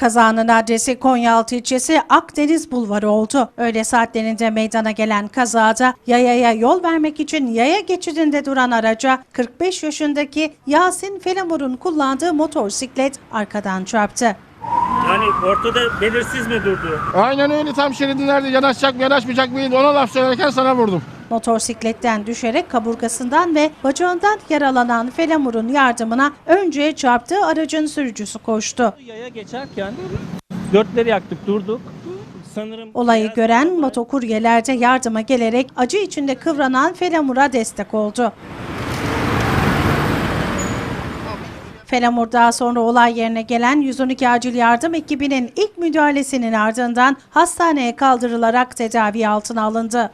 Kazanın adresi Konyaaltı ilçesi Akdeniz Bulvarı oldu. Öğle saatlerinde meydana gelen kazada yayaya yol vermek için yaya geçidinde duran araca 45 yaşındaki Yasin Felamur'un kullandığı motosiklet arkadan çarptı. Yani ortada belirsiz mi durdu? Aynen öyle tam şeridinlerde yanaşacak mı yanaşmayacak mıydı ona laf söylerken sana vurdum. Motosikletten düşerek kaburgasından ve bacağından yaralanan Felamur'un yardımına önce çarptığı aracın sürücüsü koştu. Yaya geçerken dörtleri yaktık durduk. Sanırım Olayı gören araba- motokuryeler de yardıma gelerek acı içinde kıvranan Felamur'a destek oldu. Felamur daha sonra olay yerine gelen 112 acil yardım ekibinin ilk müdahalesinin ardından hastaneye kaldırılarak tedavi altına alındı.